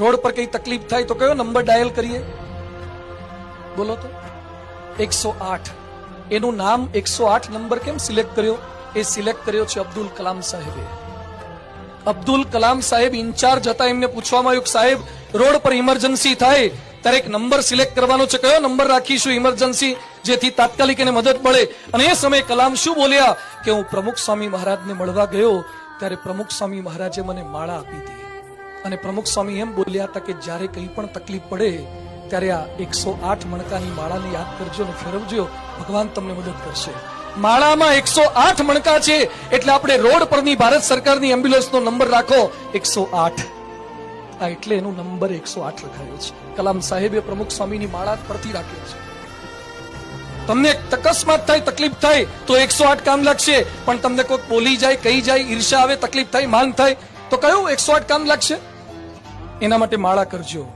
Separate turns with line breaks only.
Road પર કઈ તકલીફ થાય તો કયો નંબર ડાયલ કરીએ? બોલો તો. એકસો આઠ. એનું નામ એકસો આઠ નંબર કેમ સિલેક્ટ કર્યો? એ સિલેક્ટ કર્યો છે અબ્દુલ કલામ સાહેબે. અબ્દુલ કલામ સાહેબ ઇન્ચાર્જ હતા એમને પૂછવામાં આવ્યું સાહેબ, રોડ પર ઇમરજન્સી થાય, ત્યારે એક નંબર સિલેક્ટ કરવાનો છે. કયો નંબર રાખીશું ઇમરજન્સી? જેથી તાત્કાલિક એને મદદ મળે. અને એ સમયે કલામ શું બોલ્યા? કે હું પ્રમુખ સ્વામી મહારાજને મળવા ગયો, ત્યારે પ્રમુખ સ્વામી મહારાજે મને માળા આપી હતી અને પ્રમુખ સ્વામી એમ બોલ્યા હતા કે જ્યારે કંઈ પણ તકલીફ પડે, ત્યારે આ એકસો આઠ મણકાની માળાને યાદ કરજો અને ફેરવજો. ભગવાન તમને મદદ કરશે. માળામાં એકસો આઠ મણકા છે, એટલે આપણે રોડ પરની ભારત સરકારની એમ્બ્યુલન્સનો નંબર રાખો. એકસો આઠ. આ એટલે એનો નંબર એકસો આઠ લખાયો છે. કલામ સાહેબે પ્રમુખ સ્વામીની માળા પરથી રાખ્યો છે. તમને અકસ્માત થાય, તકલીફ થાય, તો એકસો આઠ કામ લાગશે. પણ તમને કોઈ બોલી જાય, કહી જાય, ઈર્ષા આવે, તકલીફ થાય, માંગ થાય તો કયું એકસો આઠ કામ લાગશે? એના માટે માળા કરજો.